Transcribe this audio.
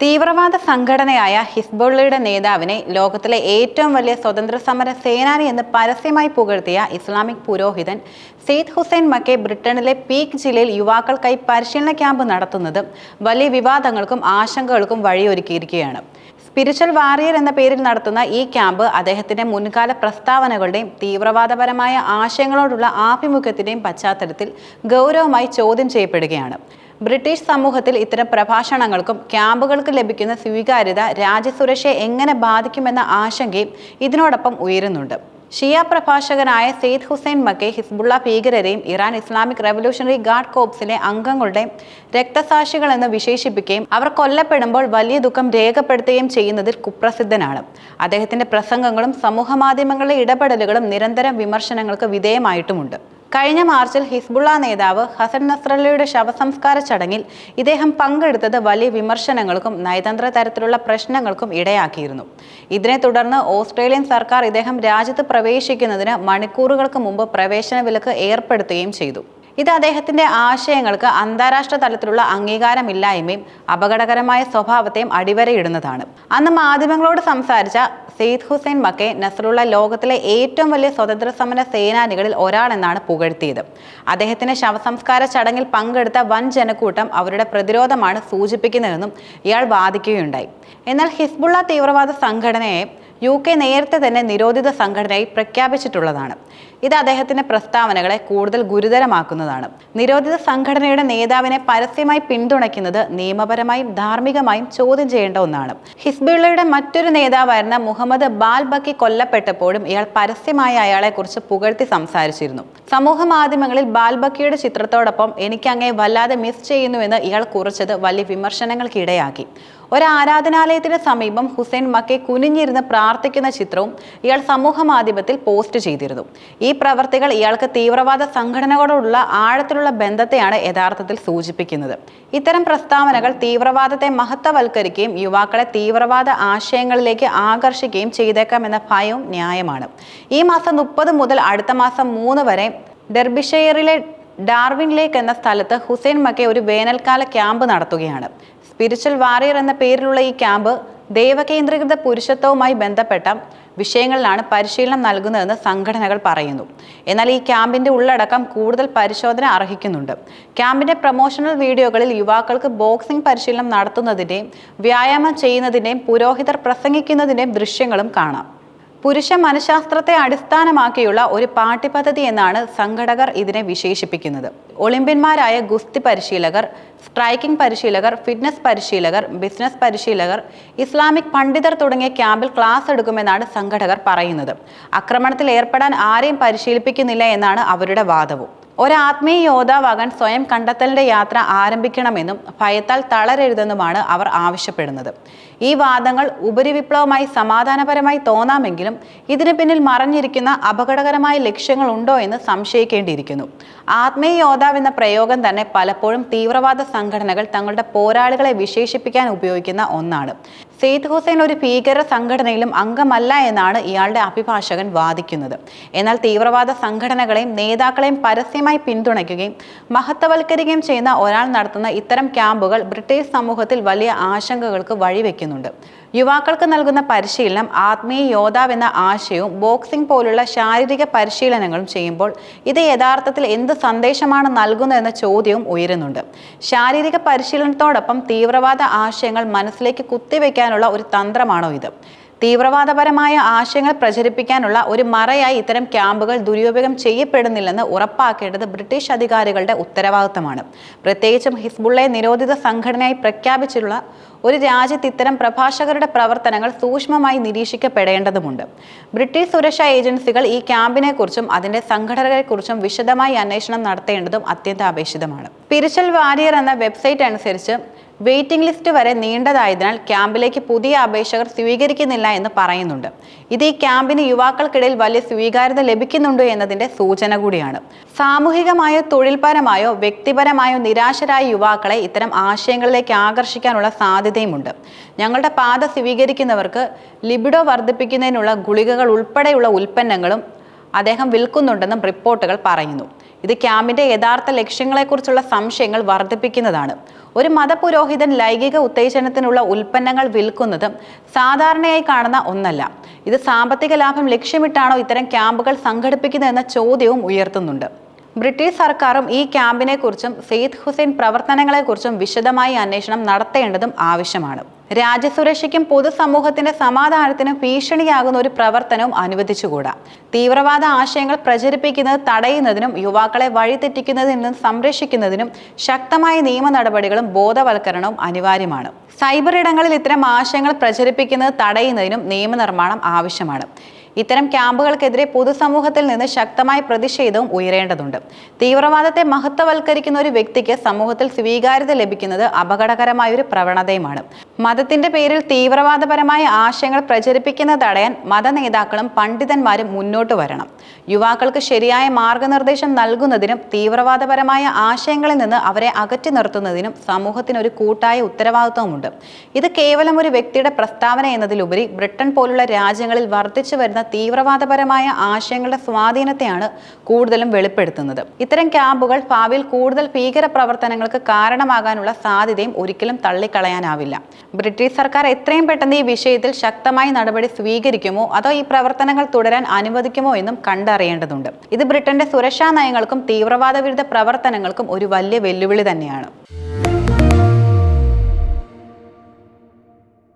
തീവ്രവാദ സംഘടനയായ ഹിസ്ബുള്ളയുടെ നേതാവിനെ ലോകത്തിലെ ഏറ്റവും വലിയ സ്വതന്ത്ര സമര സേനാനി എന്ന് പരസ്യമായി പുകഴ്ത്തിയ ഇസ്ലാമിക് പുരോഹിതൻ സെയ്ദ് ഹുസൈൻ മക്കെ ബ്രിട്ടനിലെ പീക്ക് ജില്ലയിൽ യുവാക്കൾക്കായി പരിശീലന ക്യാമ്പ് നടത്തുന്നത് വലിയ വിവാദങ്ങൾക്കും ആശങ്കകൾക്കും വഴിയൊരുക്കിയിരിക്കുകയാണ്. സ്പിരിച്വൽ വാറിയർ എന്ന പേരിൽ നടത്തുന്ന ഈ ക്യാമ്പ് അദ്ദേഹത്തിന്റെ മുൻകാല പ്രസ്താവനകളുടെയും തീവ്രവാദപരമായ ആശയങ്ങളോടുള്ള ആഭിമുഖ്യത്തിന്റെയും പശ്ചാത്തലത്തിൽ ഗൗരവമായി ചോദ്യം ചെയ്യപ്പെടുകയാണ്. ബ്രിട്ടീഷ് സമൂഹത്തിൽ ഇത്തരം പ്രഭാഷണങ്ങൾക്കും ക്യാമ്പുകൾക്ക് ലഭിക്കുന്ന സ്വീകാര്യത രാജ്യസുരക്ഷയെ എങ്ങനെ ബാധിക്കുമെന്ന ആശങ്കയും ഇതിനോടൊപ്പം ഉയരുന്നുണ്ട്. ഷിയ പ്രഭാഷകനായ സെയ്ദ് ഹുസൈൻ മക്കെ ഹിസ്ബുള്ള ഭീകരരെയും ഇറാൻ ഇസ്ലാമിക് റവല്യൂഷണറി ഗാർഡ് കോപ്സിലെ അംഗങ്ങളുടെ രക്തസാക്ഷികൾ എന്ന് വിശേഷിപ്പിക്കുകയും അവർ കൊല്ലപ്പെടുമ്പോൾ വലിയ ദുഃഖം രേഖപ്പെടുത്തുകയും ചെയ്യുന്നതിൽ കുപ്രസിദ്ധനാണ്. അദ്ദേഹത്തിന്റെ പ്രസംഗങ്ങളും സമൂഹമാധ്യമങ്ങളിലെ ഇടപെടലുകളും നിരന്തരം വിമർശനങ്ങൾക്ക് വിധേയമായിട്ടുമുണ്ട്. കഴിഞ്ഞ മാർച്ചിൽ ഹിസ്ബുള്ള നേതാവ് ഹസൻ നസ്രല്ലയുടെ ശവസംസ്കാര ചടങ്ങിൽ ഇദ്ദേഹം പങ്കെടുത്തത് വലിയ വിമർശനങ്ങൾക്കും നയതന്ത്ര തരത്തിലുള്ള പ്രശ്നങ്ങൾക്കും ഇടയാക്കിയിരുന്നു. ഇതിനെ തുടർന്ന് ഓസ്ട്രേലിയൻ സർക്കാർ ഇദ്ദേഹം രാജ്യത്ത് പ്രവേശിക്കുന്നതിന് മണിക്കൂറുകൾക്ക് മുമ്പ് പ്രവേശന വിലക്ക് ഏർപ്പെടുത്തുകയും ചെയ്തു. ഇത് അദ്ദേഹത്തിന്റെ ആശയങ്ങൾക്ക് അന്താരാഷ്ട്ര തലത്തിലുള്ള അംഗീകാരമില്ലായ്മയും അപകടകരമായ സ്വഭാവത്തെയും അടിവരയിടുന്നതാണ്. അന്ന് മാധ്യമങ്ങളോട് സംസാരിച്ച സെയ്ദ് ഹുസൈൻ മക്കെ നസറുള്ള ലോകത്തിലെ ഏറ്റവും വലിയ സ്വതന്ത്ര സമര സേനാനികളിൽ ഒരാളെന്നാണ് പുകഴ്ത്തിയത്. അദ്ദേഹത്തിന്റെ ശവസംസ്കാര ചടങ്ങിൽ പങ്കെടുത്ത വൻ ജനക്കൂട്ടം അവരുടെ പ്രതിരോധമാണ് സൂചിപ്പിക്കുന്നതെന്നും ഇയാൾ വാദിക്കുകയുണ്ടായി. എന്നാൽ ഹിസ്ബുള്ള തീവ്രവാദ സംഘടനയെ യു കെ നേരത്തെ തന്നെ നിരോധിത സംഘടനയായി പ്രഖ്യാപിച്ചിട്ടുള്ളതാണ്. ഇത് അദ്ദേഹത്തിന്റെ പ്രസ്താവനകളെ കൂടുതൽ ഗുരുതരമാക്കുന്നതാണ്. നിരോധിത സംഘടനയുടെ നേതാവിനെ പരസ്യമായി പിന്തുണയ്ക്കുന്നത് നിയമപരമായും ധാർമ്മികമായും ചോദ്യം ചെയ്യേണ്ട ഒന്നാണ്. ഹിസ്ബുള്ളയുടെ മറ്റൊരു നേതാവായിരുന്ന മുഹമ്മദ് ബാൽബക്കി കൊല്ലപ്പെട്ടപ്പോഴും ഇയാൾ പരസ്യമായി അയാളെക്കുറിച്ച് പുകഴ്ത്തി സംസാരിച്ചിരുന്നു. സമൂഹ മാധ്യമങ്ങളിൽ ബാൽബക്കിയുടെ ചിത്രത്തോടൊപ്പം എനിക്ക് അങ്ങേ വല്ലാതെ മിസ് ചെയ്യുന്നുവെന്ന് ഇയാൾ കുറിച്ചത് വലിയ വിമർശനങ്ങൾക്കിടയാക്കി. ഒരു ആരാധനാലയത്തിന് സമീപം ഹുസൈൻ മക്കെ കുനിഞ്ഞിരുന്ന് പ്രാർത്ഥിക്കുന്ന ചിത്രവും ഇയാൾ സമൂഹ മാധ്യമത്തിൽ പോസ്റ്റ് ചെയ്തിരുന്നു. ഈ പ്രവർത്തികൾ ഇയാൾക്ക് തീവ്രവാദ സംഘടനകളോടുള്ള ആഴത്തിലുള്ള ബന്ധത്തെയാണ് യഥാർത്ഥത്തിൽ സൂചിപ്പിക്കുന്നത്. ഇത്തരം പ്രസ്താവനകൾ തീവ്രവാദത്തെ മഹത്വവൽക്കരിക്കുകയും യുവാക്കളെ തീവ്രവാദ ആശയങ്ങളിലേക്ക് ആകർഷിക്കുകയും ചെയ്തേക്കാമെന്ന ഭയവും ന്യായമാണ്. ഈ മാസം മുപ്പത് മുതൽ അടുത്ത മാസം മൂന്ന് വരെ ഡെർബിഷെയറിലെ ഡാർവിൻ ലേക്ക് എന്ന സ്ഥലത്ത് ഹുസൈൻ മക്കെ ഒരു വേനൽക്കാല ക്യാമ്പ് നടത്തുകയാണ്. സ്പിരിച്വൽ വാറിയർ എന്ന പേരിലുള്ള ഈ ക്യാമ്പ് ദൈവകേന്ദ്രീകൃത പുരുഷത്വവുമായി ബന്ധപ്പെട്ട വിഷയങ്ങളിലാണ് പരിശീലനം നൽകുന്നതെന്ന് സംഘടനകൾ പറയുന്നു. എന്നാൽ ഈ ക്യാമ്പിന്റെ ഉള്ളടക്കം കൂടുതൽ പരിശോധന അർഹിക്കുന്നുണ്ട്. ക്യാമ്പിന്റെ പ്രൊമോഷണൽ വീഡിയോകളിൽ യുവാക്കൾക്ക് ബോക്സിംഗ് പരിശീലനം നടത്തുന്നതിന്റെയും വ്യായാമം ചെയ്യുന്നതിന്റെയും പുരോഹിതർ പ്രസംഗിക്കുന്നതിന്റെയും ദൃശ്യങ്ങളും കാണാം. പുരുഷ മനഃശാസ്ത്രത്തെ അടിസ്ഥാനമാക്കിയുള്ള ഒരു പാഠ്യപദ്ധതി എന്നാണ് സംഘടകർ ഇതിനെ വിശേഷിപ്പിക്കുന്നത്. ഒളിമ്പ്യന്മാരായ ഗുസ്തി പരിശീലകർ സ്ട്രൈക്കിംഗ് പരിശീലകർ ഫിറ്റ്നസ് പരിശീലകർ ബിസിനസ് പരിശീലകർ ഇസ്ലാമിക് പണ്ഡിതർ തുടങ്ങിയ ക്യാമ്പിൽ ക്ലാസ് എടുക്കുമെന്നാണ് സംഘടകർ പറയുന്നത്. ആക്രമണത്തിൽ ഏർപ്പെടാൻ ആരെയും പരിശീലിപ്പിക്കുന്നില്ല എന്നാണ് അവരുടെ വാദവും. ഒരാത്മീയ യോദ്ധാവാകാൻ സ്വയം കണ്ടെത്തലിന്റെ യാത്ര ആരംഭിക്കണമെന്നും ഭയത്താൽ തളരരുതെന്നുമാണ് അവർ ആവശ്യപ്പെടുന്നത്. ഈ വാദങ്ങൾ ഉപരിവിപ്ലവമായി സമാധാനപരമായി തോന്നാമെങ്കിലും ഇതിന് പിന്നിൽ മറഞ്ഞിരിക്കുന്ന അപകടകരമായ ലക്ഷ്യങ്ങൾ ഉണ്ടോ എന്ന് സംശയിക്കേണ്ടിയിരിക്കുന്നു. ആത്മീയ യോദ്ധാവ് എന്ന പ്രയോഗം തന്നെ പലപ്പോഴും തീവ്രവാദ സംഘടനകൾ തങ്ങളുടെ പോരാളികളെ വിശേഷിപ്പിക്കാൻ ഉപയോഗിക്കുന്ന ഒന്നാണ്. സെയ്ദ് ഹുസൈൻ ഒരു ഭീകര സംഘടനയിലും അംഗമല്ല എന്നാണ് ഇയാളുടെ അഭിഭാഷകൻ വാദിക്കുന്നത്. എന്നാൽ തീവ്രവാദ സംഘടനകളെയും നേതാക്കളെയും പരസ്യമായി പിന്തുണയ്ക്കുകയും മഹത്വവൽക്കരിക്കുകയും ചെയ്യുന്ന ഒരാൾ നടത്തുന്ന ഇത്തരം ക്യാമ്പുകൾ ബ്രിട്ടീഷ് സമൂഹത്തിൽ വലിയ ആശങ്കകൾക്ക് വഴിവെക്കുന്നുണ്ട്. യുവാക്കൾക്ക് നൽകുന്ന പരിശീലനം ആത്മീയ യോദ്ധാവെന്ന ആശയവും ബോക്സിംഗ് പോലുള്ള ശാരീരിക പരിശീലനങ്ങളും ചെയ്യുമ്പോൾ ഇത് യഥാർത്ഥത്തിൽ എന്ത് സന്ദേശമാണ് നൽകുന്നതെന്ന ചോദ്യവും ഉയരുന്നുണ്ട്. ശാരീരിക പരിശീലനത്തോടൊപ്പം തീവ്രവാദ ആശയങ്ങൾ മനസ്സിലേക്ക് കുത്തിവെക്കാനുള്ള ഒരു തന്ത്രമാണോ ഇത്? തീവ്രവാദപരമായ ആശയങ്ങൾ പ്രചരിപ്പിക്കാനുള്ള ഒരു മറയായി ഇത്തരം ക്യാമ്പുകൾ ദുരുപയോഗം ചെയ്യപ്പെടുന്നില്ലെന്ന് ഉറപ്പാക്കേണ്ടത് ബ്രിട്ടീഷ് അധികാരികളുടെ ഉത്തരവാദിത്തമാണ്. പ്രത്യേകിച്ചും ഹിസ്ബുള്ളയെ നിരോധിത സംഘടനയായി പ്രഖ്യാപിച്ചിട്ടുള്ള ഒരു രാജ്യത്ത് ഇത്തരം പ്രഭാഷകരുടെ പ്രവർത്തനങ്ങൾ സൂക്ഷ്മമായി നിരീക്ഷിക്കപ്പെടേണ്ടതുമുണ്ട്. ബ്രിട്ടീഷ് സുരക്ഷാ ഏജൻസികൾ ഈ ക്യാമ്പിനെക്കുറിച്ചും അതിന്റെ സംഘടനകളെക്കുറിച്ചും വിശദമായി അന്വേഷണം നടത്തേണ്ടതും അത്യന്താപേക്ഷിതമാണ്. പിരിച്ചൽ വാരിയർ എന്ന വെബ്സൈറ്റ് അനുസരിച്ച് വെയിറ്റിംഗ് ലിസ്റ്റ് വരെ നീണ്ടതായതിനാൽ ക്യാമ്പിലേക്ക് പുതിയ അപേക്ഷകർ സ്വീകരിക്കുന്നില്ല എന്ന് പറയുന്നുണ്ട്. ഇത് ഈ ക്യാമ്പിന് യുവാക്കൾക്കിടയിൽ വലിയ സ്വീകാര്യത ലഭിക്കുന്നുണ്ടോ എന്നതിന്റെ സൂചന കൂടിയാണ്. സാമൂഹികമായോ തൊഴിൽപരമായോ വ്യക്തിപരമായോ നിരാശരായ യുവാക്കളെ ഇത്തരം ആശയങ്ങളിലേക്ക് ആകർഷിക്കാനുള്ള സാധ്യതയുമുണ്ട്. ഞങ്ങളുടെ പാത സ്വീകരിക്കുന്നവർക്ക് ലിബിഡോ വർദ്ധിപ്പിക്കുന്നതിനുള്ള ഗുളികകൾ ഉൾപ്പെടെയുള്ള ഉൽപ്പന്നങ്ങളും അദ്ദേഹം വിൽക്കുന്നുണ്ടെന്നും റിപ്പോർട്ടുകൾ പറയുന്നു. ഇത് ക്യാമ്പിന്റെ യഥാർത്ഥ ലക്ഷ്യങ്ങളെക്കുറിച്ചുള്ള സംശയങ്ങൾ വർദ്ധിപ്പിക്കുന്നതാണ്. ഒരു മതപുരോഹിതൻ ലൈംഗിക ഉത്തേജനത്തിനുള്ള ഉൽപ്പന്നങ്ങൾ വിൽക്കുന്നത് സാധാരണയായി കാണുന്ന ഒന്നല്ല. ഇത് സാമ്പത്തിക ലാഭം ലക്ഷ്യമിട്ടാണോ ഇത്തരം ക്യാമ്പുകൾ സംഘടിപ്പിക്കുന്നതെന്ന ചോദ്യവും ഉയർത്തുന്നുണ്ട്. ബ്രിട്ടീഷ് സർക്കാരും ഈ ക്യാമ്പിനെക്കുറിച്ചും സെയ്ദ് ഹുസൈൻ പ്രവർത്തനങ്ങളെക്കുറിച്ചും വിശദമായി അന്വേഷണം നടത്തേണ്ടതും ആവശ്യമാണ്. രാജ്യസുരക്ഷയ്ക്കും പൊതുസമൂഹത്തിന്റെ സമാധാനത്തിനും ഭീഷണിയാകുന്ന ഒരു പ്രവർത്തനവും അനുവദിച്ചുകൂടാ. തീവ്രവാദ ആശയങ്ങൾ പ്രചരിപ്പിക്കുന്നത് തടയുന്നതിനും യുവാക്കളെ വഴിതെറ്റിക്കുന്നതിൽ നിന്നും സംരക്ഷിക്കുന്നതിനും ശക്തമായ നിയമ നടപടികളും ബോധവൽക്കരണവും അനിവാര്യമാണ്. സൈബർ ഇടങ്ങളിൽ ഇത്തരം ആശയങ്ങൾ പ്രചരിപ്പിക്കുന്നത് തടയുന്നതിനും നിയമനിർമ്മാണം ആവശ്യമാണ്. ഇത്തരം ക്യാമ്പുകൾക്കെതിരെ പൊതുസമൂഹത്തിൽ നിന്ന് ശക്തമായ പ്രതിഷേധവും ഉയരേണ്ടതുണ്ട്. തീവ്രവാദത്തെ മഹത്വവൽക്കരിക്കുന്ന ഒരു വ്യക്തിക്ക് സമൂഹത്തിൽ സ്വീകാര്യത ലഭിക്കുന്നത് അപകടകരമായ ഒരു പ്രവണതയുമാണ്. മതത്തിന്റെ പേരിൽ തീവ്രവാദപരമായ ആശയങ്ങൾ പ്രചരിപ്പിക്കുന്നത് തടയാൻ മതനേതാക്കളും പണ്ഡിതന്മാരും മുന്നോട്ട് വരണം. യുവാക്കൾക്ക് ശരിയായ മാർഗനിർദ്ദേശം നൽകുന്നതിനും തീവ്രവാദപരമായ ആശയങ്ങളിൽ നിന്ന് അവരെ അകറ്റി നിർത്തുന്നതിനും സമൂഹത്തിന് ഒരു കൂട്ടായ ഉത്തരവാദിത്വമുണ്ട്. ഇത് കേവലം ഒരു വ്യക്തിയുടെ പ്രസ്താവന എന്നതിലുപരി ബ്രിട്ടൻ പോലുള്ള രാജ്യങ്ങളിൽ വർദ്ധിച്ചു വരുന്ന തീവ്രവാദപരമായ ആശയങ്ങളുടെ സ്വാധീനത്തെയാണ് കൂടുതലും വെളിപ്പെടുത്തുന്നത്. ഇത്തരം ക്യാമ്പുകൾ ഭാവിയിൽ കൂടുതൽ ഭീകര പ്രവർത്തനങ്ങൾക്ക് കാരണമാകാനുള്ള സാധ്യതയും ഒരിക്കലും തള്ളിക്കളയാനാവില്ല. ബ്രിട്ടീഷ് സർക്കാർ എത്രയും പെട്ടെന്ന് ഈ വിഷയത്തിൽ ശക്തമായി നടപടി സ്വീകരിക്കുമോ? അതോ ഈ പ്രവർത്തനങ്ങൾ തുടരാൻ അനുവദിക്കുമോ എന്നും കണ്ടറിയേണ്ടതുണ്ട്. ഇത് ബ്രിട്ടന്റെ സുരക്ഷാ നയങ്ങൾക്കും തീവ്രവാദ വിരുദ്ധ പ്രവർത്തനങ്ങൾക്കും ഒരു വലിയ വെല്ലുവിളി തന്നെയാണ്.